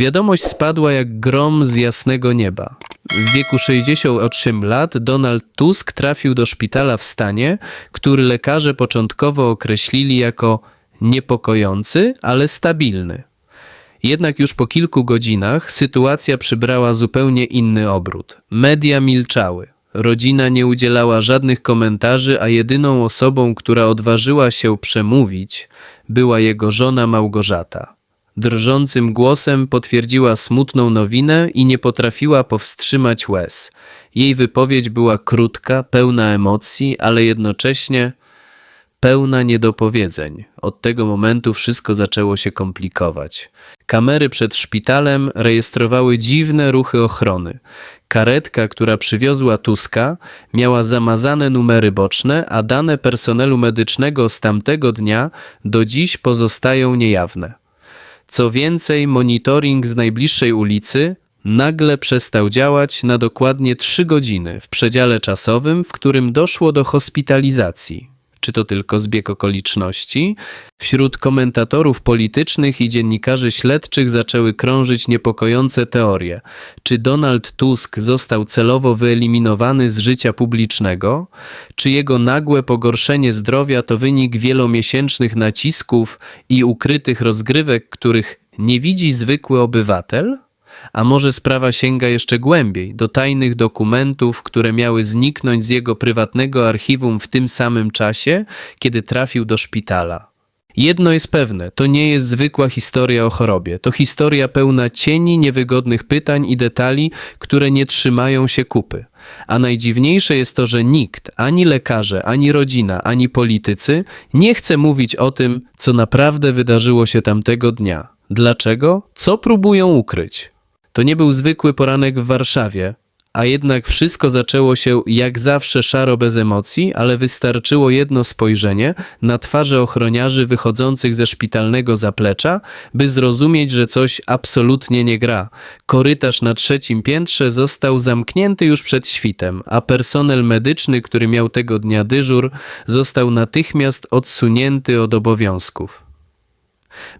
Wiadomość spadła jak grom z jasnego nieba. W wieku 68 lat Donald Tusk trafił do szpitala w stanie, który lekarze początkowo określili jako niepokojący, ale stabilny. Jednak już po kilku godzinach sytuacja przybrała zupełnie inny obrót. Media milczały. Rodzina nie udzielała żadnych komentarzy, a jedyną osobą, która odważyła się przemówić, była jego żona Małgorzata. Drżącym głosem potwierdziła smutną nowinę i nie potrafiła powstrzymać łez. Jej wypowiedź była krótka, pełna emocji, ale jednocześnie pełna niedopowiedzeń. Od tego momentu wszystko zaczęło się komplikować. Kamery przed szpitalem rejestrowały dziwne ruchy ochrony. Karetka, która przywiozła Tuska, miała zamazane numery boczne, a dane personelu medycznego z tamtego dnia do dziś pozostają niejawne. Co więcej, monitoring z najbliższej ulicy nagle przestał działać na dokładnie trzy godziny w przedziale czasowym, w którym doszło do hospitalizacji. Czy to tylko zbieg okoliczności? Wśród komentatorów politycznych i dziennikarzy śledczych zaczęły krążyć niepokojące teorie. Czy Donald Tusk został celowo wyeliminowany z życia publicznego? Czy jego nagłe pogorszenie zdrowia to wynik wielomiesięcznych nacisków i ukrytych rozgrywek, których nie widzi zwykły obywatel? A może sprawa sięga jeszcze głębiej, do tajnych dokumentów, które miały zniknąć z jego prywatnego archiwum w tym samym czasie, kiedy trafił do szpitala? Jedno jest pewne, to nie jest zwykła historia o chorobie. To historia pełna cieni, niewygodnych pytań i detali, które nie trzymają się kupy. A najdziwniejsze jest to, że nikt, ani lekarze, ani rodzina, ani politycy nie chce mówić o tym, co naprawdę wydarzyło się tamtego dnia. Dlaczego? Co próbują ukryć? To nie był zwykły poranek w Warszawie, a jednak wszystko zaczęło się jak zawsze szaro bez emocji, ale wystarczyło jedno spojrzenie na twarze ochroniarzy wychodzących ze szpitalnego zaplecza, by zrozumieć, że coś absolutnie nie gra. Korytarz na trzecim piętrze został zamknięty już przed świtem, a personel medyczny, który miał tego dnia dyżur, został natychmiast odsunięty od obowiązków.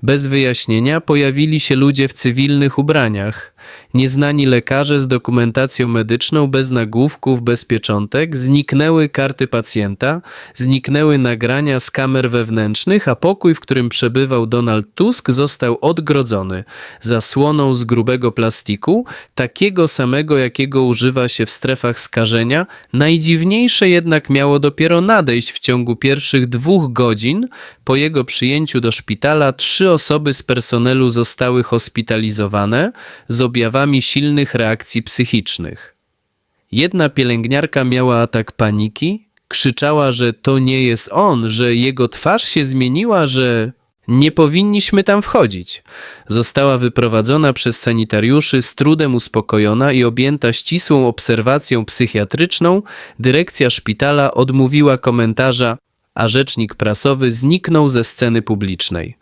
Bez wyjaśnienia pojawili się ludzie w cywilnych ubraniach. Nieznani lekarze z dokumentacją medyczną, bez nagłówków, bez pieczątek, zniknęły karty pacjenta, zniknęły nagrania z kamer wewnętrznych, a pokój, w którym przebywał Donald Tusk, został odgrodzony zasłoną z grubego plastiku, takiego samego, jakiego używa się w strefach skażenia. Najdziwniejsze jednak miało dopiero nadejść w ciągu pierwszych dwóch godzin. Po jego przyjęciu do szpitala trzy osoby z personelu zostały hospitalizowane objawami silnych reakcji psychicznych. Jedna pielęgniarka miała atak paniki, krzyczała, że to nie jest on, że jego twarz się zmieniła, że nie powinniśmy tam wchodzić. Została wyprowadzona przez sanitariuszy, z trudem uspokojona i objęta ścisłą obserwacją psychiatryczną, dyrekcja szpitala odmówiła komentarza, a rzecznik prasowy zniknął ze sceny publicznej.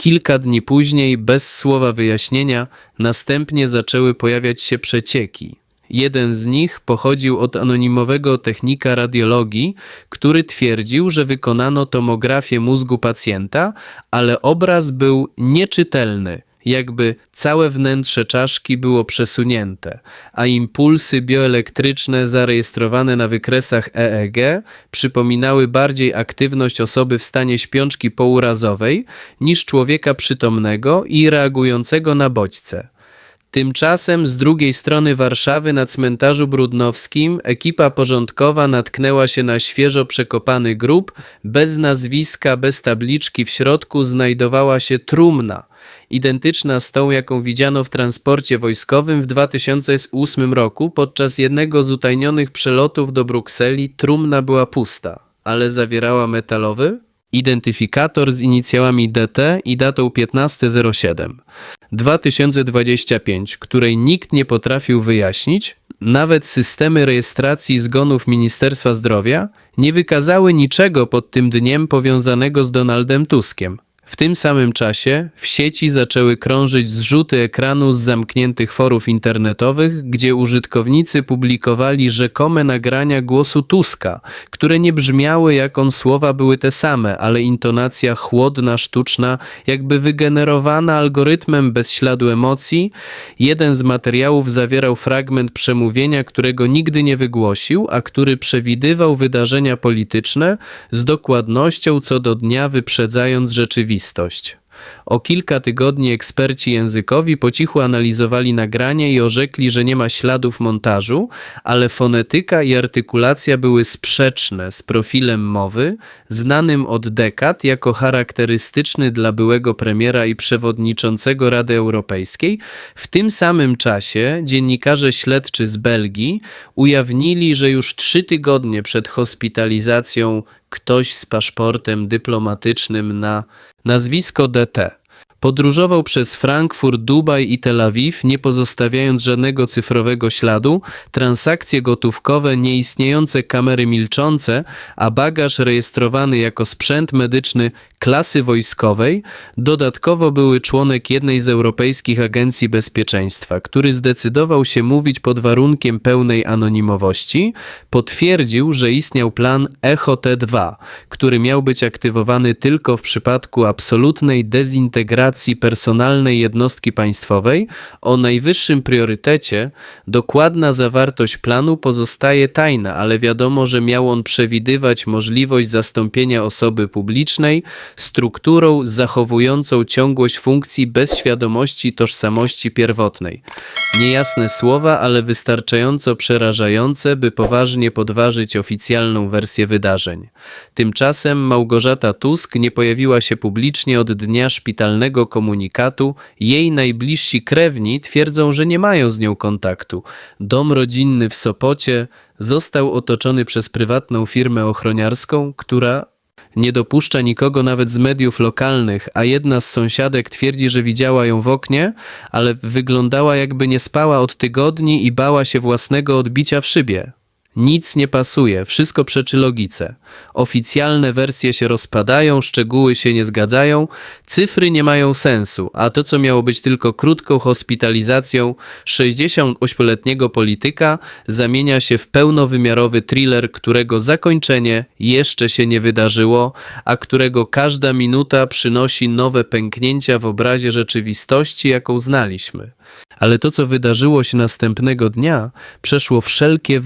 Kilka dni później, bez słowa wyjaśnienia, następnie zaczęły pojawiać się przecieki. Jeden z nich pochodził od anonimowego technika radiologii, który twierdził, że wykonano tomografię mózgu pacjenta, ale obraz był nieczytelny, jakby całe wnętrze czaszki było przesunięte, a impulsy bioelektryczne zarejestrowane na wykresach EEG przypominały bardziej aktywność osoby w stanie śpiączki pourazowej niż człowieka przytomnego i reagującego na bodźce. Tymczasem z drugiej strony Warszawy na cmentarzu brudnowskim ekipa porządkowa natknęła się na świeżo przekopany grób. Bez nazwiska, bez tabliczki w środku znajdowała się trumna, identyczna z tą, jaką widziano w transporcie wojskowym w 2008 roku. Podczas jednego z utajnionych przelotów do Brukseli trumna była pusta, ale zawierała metalowy identyfikator z inicjałami DT i datą 1507. 2025, której nikt nie potrafił wyjaśnić, nawet systemy rejestracji zgonów Ministerstwa Zdrowia nie wykazały niczego pod tym dniem powiązanego z Donaldem Tuskiem. W tym samym czasie w sieci zaczęły krążyć zrzuty ekranu z zamkniętych forów internetowych, gdzie użytkownicy publikowali rzekome nagrania głosu Tuska, które nie brzmiały jak on słowa były te same, ale intonacja chłodna, sztuczna, jakby wygenerowana algorytmem bez śladu emocji. Jeden z materiałów zawierał fragment przemówienia, którego nigdy nie wygłosił, a który przewidywał wydarzenia polityczne z dokładnością co do dnia wyprzedzając rzeczywistość. O kilka tygodni eksperci językowi po cichu analizowali nagranie i orzekli, że nie ma śladów montażu, ale fonetyka i artykulacja były sprzeczne z profilem mowy, znanym od dekad jako charakterystyczny dla byłego premiera i przewodniczącego Rady Europejskiej. W tym samym czasie dziennikarze śledczy z Belgii ujawnili, że już trzy tygodnie przed hospitalizacją ktoś z paszportem dyplomatycznym na nazwisko DT. Podróżował przez Frankfurt, Dubaj i Tel Awiw, nie pozostawiając żadnego cyfrowego śladu, transakcje gotówkowe, nieistniejące kamery milczące, a bagaż rejestrowany jako sprzęt medyczny klasy wojskowej, dodatkowo były członek jednej z europejskich agencji bezpieczeństwa, który zdecydował się mówić pod warunkiem pełnej anonimowości, potwierdził, że istniał plan ECHO T2, który miał być aktywowany tylko w przypadku absolutnej dezintegracji personalnej jednostki państwowej. O najwyższym priorytecie, dokładna zawartość planu pozostaje tajna, ale wiadomo, że miał on przewidywać możliwość zastąpienia osoby publicznej strukturą zachowującą ciągłość funkcji bez świadomości tożsamości pierwotnej. Niejasne słowa, ale wystarczająco przerażające, by poważnie podważyć oficjalną wersję wydarzeń. Tymczasem Małgorzata Tusk nie pojawiła się publicznie od dnia szpitalnego komunikatu. Jej najbliżsi krewni twierdzą, że nie mają z nią kontaktu. Dom rodzinny w Sopocie został otoczony przez prywatną firmę ochroniarską, która nie dopuszcza nikogo nawet z mediów lokalnych, a jedna z sąsiadek twierdzi, że widziała ją w oknie, ale wyglądała jakby nie spała od tygodni i bała się własnego odbicia w szybie. Nic nie pasuje, wszystko przeczy logice. Oficjalne wersje się rozpadają, szczegóły się nie zgadzają, cyfry nie mają sensu, a to, co miało być tylko krótką hospitalizacją 68-letniego polityka, zamienia się w pełnowymiarowy thriller, którego zakończenie jeszcze się nie wydarzyło, a którego każda minuta przynosi nowe pęknięcia w obrazie rzeczywistości, jaką znaliśmy ale to, co wydarzyło się następnego dnia, przeszło wszelkie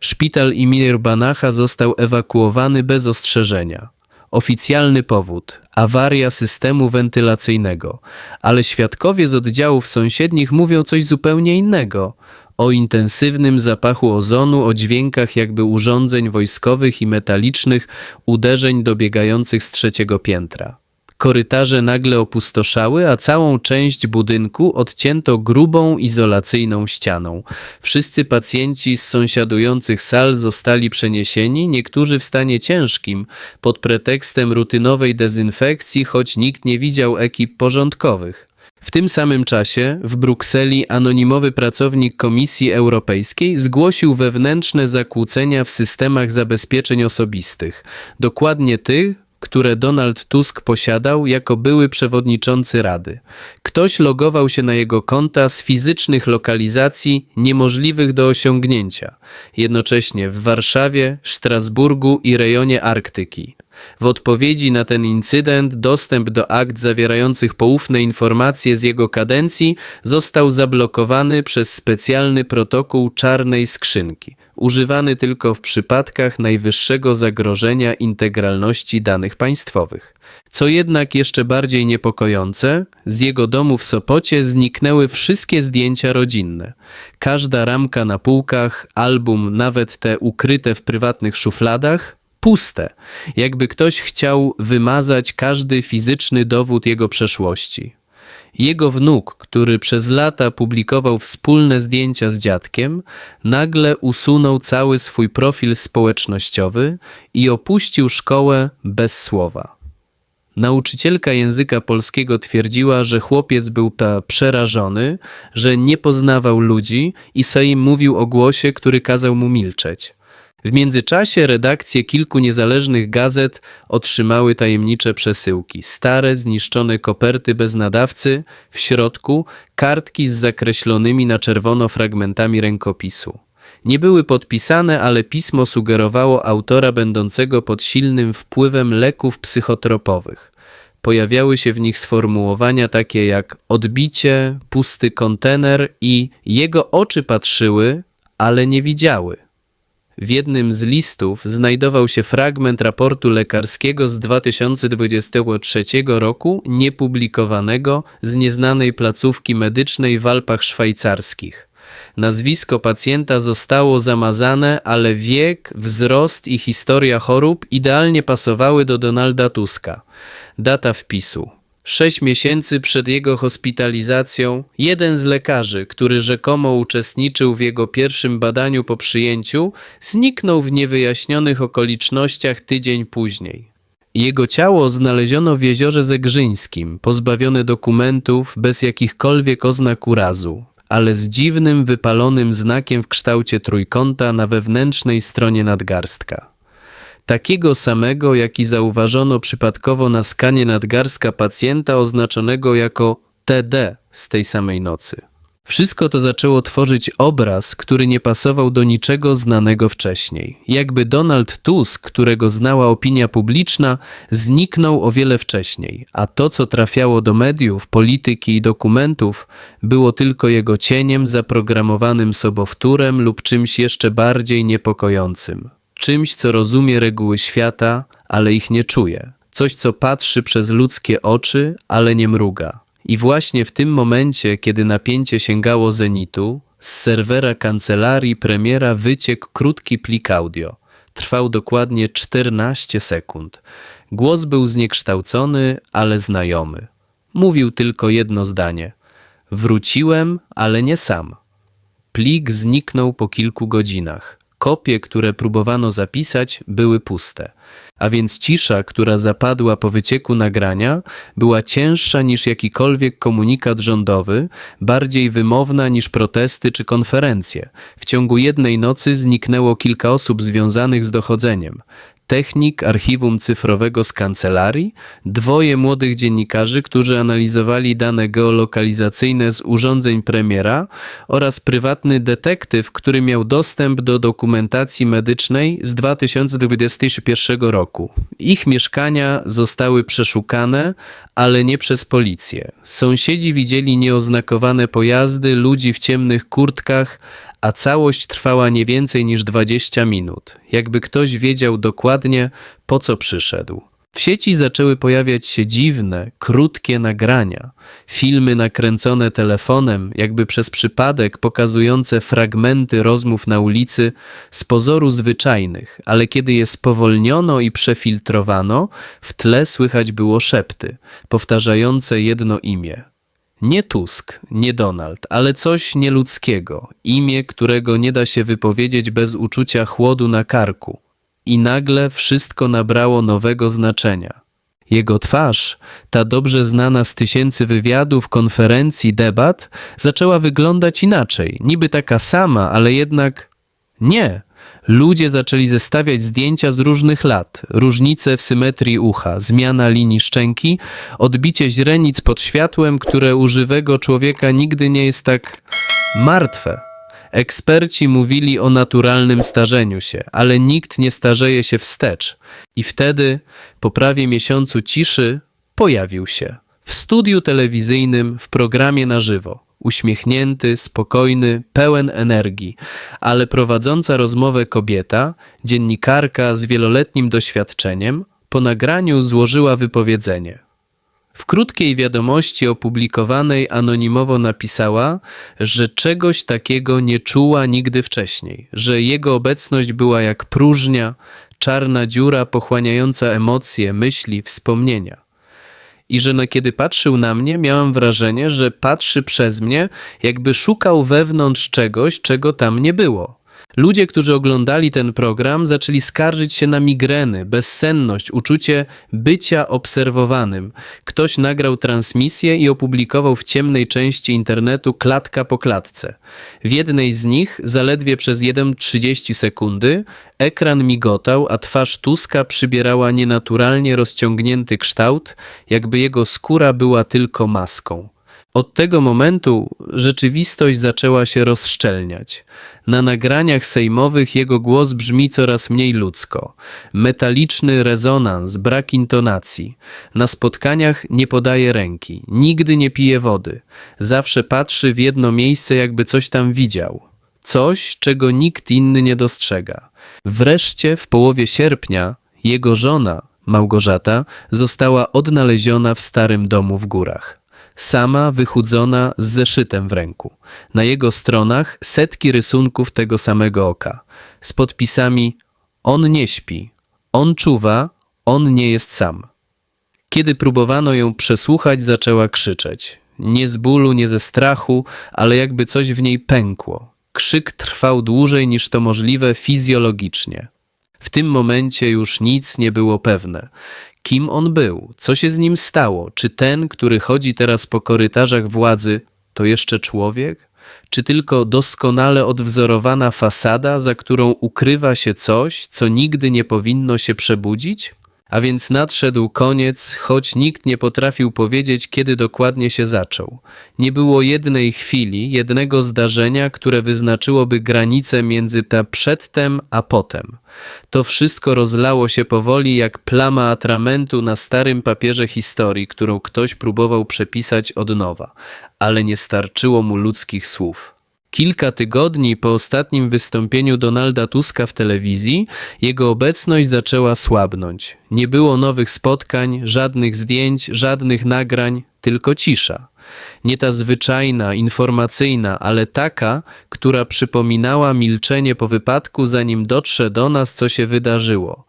Szpital Imir Banacha został ewakuowany bez ostrzeżenia. Oficjalny powód awaria systemu wentylacyjnego, ale świadkowie z oddziałów sąsiednich mówią coś zupełnie innego. O intensywnym zapachu ozonu, o dźwiękach jakby urządzeń wojskowych i metalicznych uderzeń dobiegających z trzeciego piętra. Korytarze nagle opustoszały, a całą część budynku odcięto grubą, izolacyjną ścianą. Wszyscy pacjenci z sąsiadujących sal zostali przeniesieni, niektórzy w stanie ciężkim, pod pretekstem rutynowej dezynfekcji, choć nikt nie widział ekip porządkowych. W tym samym czasie w Brukseli anonimowy pracownik Komisji Europejskiej zgłosił wewnętrzne zakłócenia w systemach zabezpieczeń osobistych, dokładnie tych, które Donald Tusk posiadał jako były przewodniczący Rady. Ktoś logował się na jego konta z fizycznych lokalizacji niemożliwych do osiągnięcia, jednocześnie w Warszawie, Strasburgu i rejonie Arktyki. W odpowiedzi na ten incydent dostęp do akt zawierających poufne informacje z jego kadencji został zablokowany przez specjalny protokół czarnej skrzynki, używany tylko w przypadkach najwyższego zagrożenia integralności danych państwowych. Co jednak jeszcze bardziej niepokojące, z jego domu w Sopocie zniknęły wszystkie zdjęcia rodzinne. Każda ramka na półkach, album, nawet te ukryte w prywatnych szufladach, puste, jakby ktoś chciał wymazać każdy fizyczny dowód jego przeszłości. Jego wnuk, który przez lata publikował wspólne zdjęcia z dziadkiem, nagle usunął cały swój profil społecznościowy i opuścił szkołę bez słowa. Nauczycielka języka polskiego twierdziła, że chłopiec był ta przerażony, że nie poznawał ludzi i Saim mówił o głosie, który kazał mu milczeć. W międzyczasie redakcje kilku niezależnych gazet otrzymały tajemnicze przesyłki. Stare, zniszczone koperty bez nadawcy, w środku kartki z zakreślonymi na czerwono fragmentami rękopisu. Nie były podpisane, ale pismo sugerowało autora będącego pod silnym wpływem leków psychotropowych. Pojawiały się w nich sformułowania takie jak odbicie, pusty kontener i jego oczy patrzyły, ale nie widziały. W jednym z listów znajdował się fragment raportu lekarskiego z 2023 roku, niepublikowanego z nieznanej placówki medycznej w Alpach Szwajcarskich. Nazwisko pacjenta zostało zamazane, ale wiek, wzrost i historia chorób idealnie pasowały do Donalda Tuska. Data wpisu. Sześć miesięcy przed jego hospitalizacją, jeden z lekarzy, który rzekomo uczestniczył w jego pierwszym badaniu po przyjęciu, zniknął w niewyjaśnionych okolicznościach tydzień później. Jego ciało znaleziono w jeziorze Zegrzyńskim, pozbawione dokumentów, bez jakichkolwiek oznak urazu, ale z dziwnym, wypalonym znakiem w kształcie trójkąta na wewnętrznej stronie nadgarstka takiego samego, jaki zauważono przypadkowo na skanie nadgarstka pacjenta oznaczonego jako TD z tej samej nocy. Wszystko to zaczęło tworzyć obraz, który nie pasował do niczego znanego wcześniej. Jakby Donald Tusk, którego znała opinia publiczna, zniknął o wiele wcześniej, a to, co trafiało do mediów, polityki i dokumentów, było tylko jego cieniem zaprogramowanym sobowtórem lub czymś jeszcze bardziej niepokojącym czymś, co rozumie reguły świata, ale ich nie czuje. Coś, co patrzy przez ludzkie oczy, ale nie mruga. I właśnie w tym momencie, kiedy napięcie sięgało zenitu, z serwera kancelarii premiera wyciekł krótki plik audio. Trwał dokładnie 14 sekund. Głos był zniekształcony, ale znajomy. Mówił tylko jedno zdanie. Wróciłem, ale nie sam. Plik zniknął po kilku godzinach. Kopie, które próbowano zapisać, były puste, a więc cisza, która zapadła po wycieku nagrania, była cięższa niż jakikolwiek komunikat rządowy, bardziej wymowna niż protesty czy konferencje. W ciągu jednej nocy zniknęło kilka osób związanych z dochodzeniem technik archiwum cyfrowego z kancelarii, dwoje młodych dziennikarzy, którzy analizowali dane geolokalizacyjne z urządzeń premiera oraz prywatny detektyw, który miał dostęp do dokumentacji medycznej z 2021 roku. Ich mieszkania zostały przeszukane, ale nie przez policję. Sąsiedzi widzieli nieoznakowane pojazdy, ludzi w ciemnych kurtkach, a całość trwała nie więcej niż 20 minut, jakby ktoś wiedział dokładnie, po co przyszedł. W sieci zaczęły pojawiać się dziwne, krótkie nagrania, filmy nakręcone telefonem, jakby przez przypadek pokazujące fragmenty rozmów na ulicy z pozoru zwyczajnych, ale kiedy je spowolniono i przefiltrowano, w tle słychać było szepty, powtarzające jedno imię. Nie Tusk, nie Donald, ale coś nieludzkiego, imię, którego nie da się wypowiedzieć bez uczucia chłodu na karku. I nagle wszystko nabrało nowego znaczenia. Jego twarz, ta dobrze znana z tysięcy wywiadów, konferencji, debat, zaczęła wyglądać inaczej, niby taka sama, ale jednak nie. Ludzie zaczęli zestawiać zdjęcia z różnych lat, różnice w symetrii ucha, zmiana linii szczęki, odbicie źrenic pod światłem, które u żywego człowieka nigdy nie jest tak martwe. Eksperci mówili o naturalnym starzeniu się, ale nikt nie starzeje się wstecz. I wtedy, po prawie miesiącu ciszy, pojawił się w studiu telewizyjnym w programie na żywo uśmiechnięty, spokojny, pełen energii, ale prowadząca rozmowę kobieta, dziennikarka z wieloletnim doświadczeniem, po nagraniu złożyła wypowiedzenie. W krótkiej wiadomości opublikowanej anonimowo napisała, że czegoś takiego nie czuła nigdy wcześniej, że jego obecność była jak próżnia, czarna dziura pochłaniająca emocje, myśli, wspomnienia i że no, kiedy patrzył na mnie, miałem wrażenie, że patrzy przez mnie, jakby szukał wewnątrz czegoś, czego tam nie było. Ludzie, którzy oglądali ten program, zaczęli skarżyć się na migreny, bezsenność, uczucie bycia obserwowanym. Ktoś nagrał transmisję i opublikował w ciemnej części internetu klatka po klatce. W jednej z nich, zaledwie przez 1,30 sekundy, ekran migotał, a twarz Tuska przybierała nienaturalnie rozciągnięty kształt, jakby jego skóra była tylko maską. Od tego momentu rzeczywistość zaczęła się rozszczelniać. Na nagraniach sejmowych jego głos brzmi coraz mniej ludzko. Metaliczny rezonans, brak intonacji. Na spotkaniach nie podaje ręki, nigdy nie pije wody. Zawsze patrzy w jedno miejsce, jakby coś tam widział. Coś, czego nikt inny nie dostrzega. Wreszcie w połowie sierpnia jego żona, Małgorzata, została odnaleziona w starym domu w górach sama wychudzona z zeszytem w ręku. Na jego stronach setki rysunków tego samego oka, z podpisami On nie śpi, on czuwa, on nie jest sam. Kiedy próbowano ją przesłuchać, zaczęła krzyczeć. Nie z bólu, nie ze strachu, ale jakby coś w niej pękło. Krzyk trwał dłużej niż to możliwe fizjologicznie. W tym momencie już nic nie było pewne. Kim on był? Co się z nim stało? Czy ten, który chodzi teraz po korytarzach władzy, to jeszcze człowiek? Czy tylko doskonale odwzorowana fasada, za którą ukrywa się coś, co nigdy nie powinno się przebudzić? A więc nadszedł koniec, choć nikt nie potrafił powiedzieć, kiedy dokładnie się zaczął. Nie było jednej chwili, jednego zdarzenia, które wyznaczyłoby granicę między ta przedtem a potem. To wszystko rozlało się powoli jak plama atramentu na starym papierze historii, którą ktoś próbował przepisać od nowa, ale nie starczyło mu ludzkich słów. Kilka tygodni po ostatnim wystąpieniu Donalda Tuska w telewizji, jego obecność zaczęła słabnąć. Nie było nowych spotkań, żadnych zdjęć, żadnych nagrań, tylko cisza. Nie ta zwyczajna, informacyjna, ale taka, która przypominała milczenie po wypadku, zanim dotrze do nas, co się wydarzyło.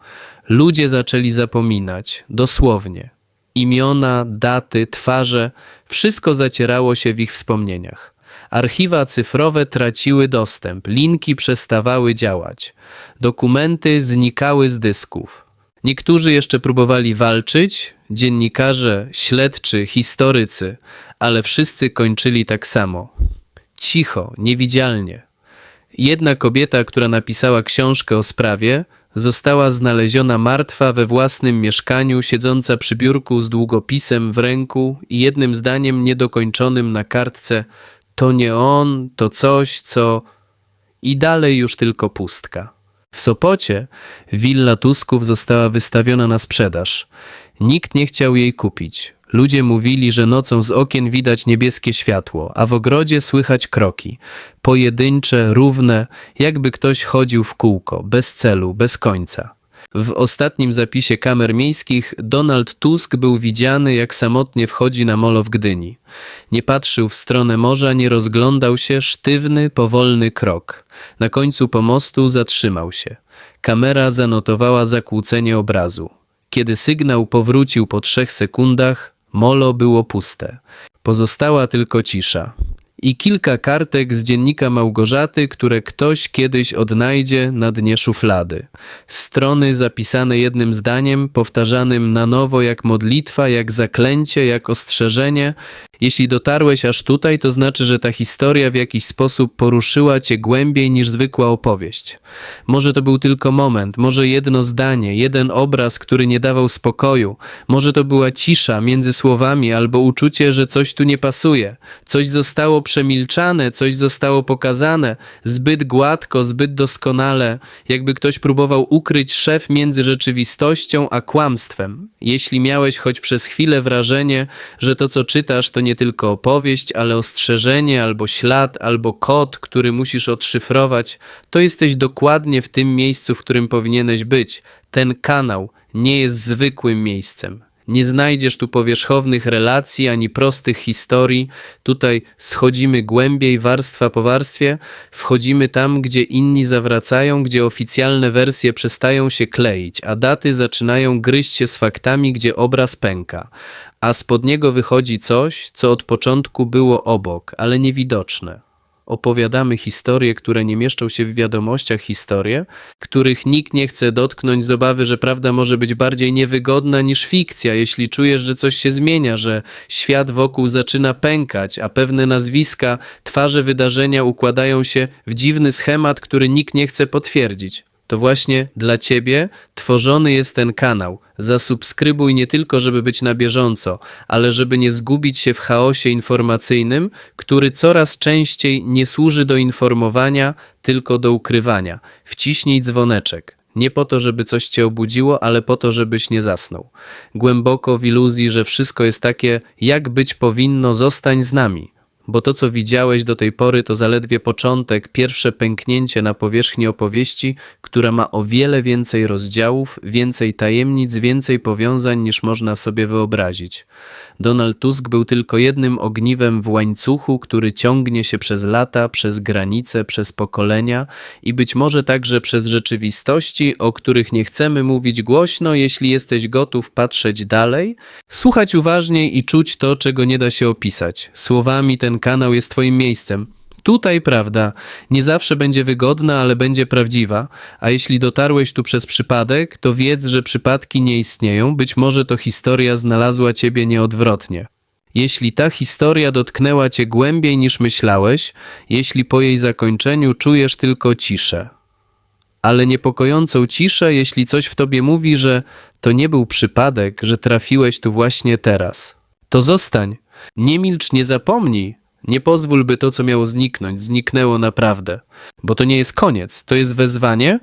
Ludzie zaczęli zapominać, dosłownie. Imiona, daty, twarze, wszystko zacierało się w ich wspomnieniach. Archiwa cyfrowe traciły dostęp, linki przestawały działać, dokumenty znikały z dysków. Niektórzy jeszcze próbowali walczyć, dziennikarze, śledczy, historycy, ale wszyscy kończyli tak samo. Cicho, niewidzialnie. Jedna kobieta, która napisała książkę o sprawie, została znaleziona martwa we własnym mieszkaniu, siedząca przy biurku z długopisem w ręku i jednym zdaniem niedokończonym na kartce to nie on, to coś, co... I dalej już tylko pustka. W Sopocie willa Tusków została wystawiona na sprzedaż. Nikt nie chciał jej kupić. Ludzie mówili, że nocą z okien widać niebieskie światło, a w ogrodzie słychać kroki. Pojedyncze, równe, jakby ktoś chodził w kółko, bez celu, bez końca. W ostatnim zapisie kamer miejskich Donald Tusk był widziany, jak samotnie wchodzi na molo w Gdyni. Nie patrzył w stronę morza, nie rozglądał się, sztywny, powolny krok. Na końcu pomostu zatrzymał się. Kamera zanotowała zakłócenie obrazu. Kiedy sygnał powrócił po trzech sekundach, molo było puste. Pozostała tylko cisza i kilka kartek z dziennika Małgorzaty, które ktoś kiedyś odnajdzie na dnie szuflady. Strony zapisane jednym zdaniem, powtarzanym na nowo jak modlitwa, jak zaklęcie, jak ostrzeżenie. Jeśli dotarłeś aż tutaj, to znaczy, że ta historia w jakiś sposób poruszyła cię głębiej niż zwykła opowieść. Może to był tylko moment, może jedno zdanie, jeden obraz, który nie dawał spokoju, może to była cisza między słowami albo uczucie, że coś tu nie pasuje, coś zostało przemilczane, coś zostało pokazane zbyt gładko, zbyt doskonale, jakby ktoś próbował ukryć szef między rzeczywistością a kłamstwem. Jeśli miałeś choć przez chwilę wrażenie, że to co czytasz to nie tylko opowieść, ale ostrzeżenie albo ślad, albo kod, który musisz odszyfrować, to jesteś dokładnie w tym miejscu, w którym powinieneś być. Ten kanał nie jest zwykłym miejscem. Nie znajdziesz tu powierzchownych relacji ani prostych historii. Tutaj schodzimy głębiej, warstwa po warstwie, wchodzimy tam, gdzie inni zawracają, gdzie oficjalne wersje przestają się kleić, a daty zaczynają gryźć się z faktami, gdzie obraz pęka. A spod niego wychodzi coś, co od początku było obok, ale niewidoczne. Opowiadamy historie, które nie mieszczą się w wiadomościach, historie, których nikt nie chce dotknąć z obawy, że prawda może być bardziej niewygodna niż fikcja, jeśli czujesz, że coś się zmienia, że świat wokół zaczyna pękać, a pewne nazwiska, twarze wydarzenia układają się w dziwny schemat, który nikt nie chce potwierdzić. To właśnie dla Ciebie tworzony jest ten kanał. Zasubskrybuj nie tylko, żeby być na bieżąco, ale żeby nie zgubić się w chaosie informacyjnym, który coraz częściej nie służy do informowania, tylko do ukrywania. Wciśnij dzwoneczek. Nie po to, żeby coś cię obudziło, ale po to, żebyś nie zasnął. Głęboko w iluzji, że wszystko jest takie, jak być powinno, zostań z nami bo to, co widziałeś do tej pory, to zaledwie początek, pierwsze pęknięcie na powierzchni opowieści, która ma o wiele więcej rozdziałów, więcej tajemnic, więcej powiązań niż można sobie wyobrazić. Donald Tusk był tylko jednym ogniwem w łańcuchu, który ciągnie się przez lata, przez granice, przez pokolenia i być może także przez rzeczywistości, o których nie chcemy mówić głośno, jeśli jesteś gotów patrzeć dalej, słuchać uważniej i czuć to, czego nie da się opisać. Słowami kanał jest Twoim miejscem. Tutaj prawda nie zawsze będzie wygodna, ale będzie prawdziwa, a jeśli dotarłeś tu przez przypadek, to wiedz, że przypadki nie istnieją, być może to historia znalazła ciebie nieodwrotnie. Jeśli ta historia dotknęła cię głębiej niż myślałeś, jeśli po jej zakończeniu czujesz tylko ciszę, ale niepokojącą ciszę, jeśli coś w tobie mówi, że to nie był przypadek, że trafiłeś tu właśnie teraz. To zostań, nie milcz, nie zapomnij, nie pozwól, by to, co miało zniknąć, zniknęło naprawdę. Bo to nie jest koniec, to jest wezwanie,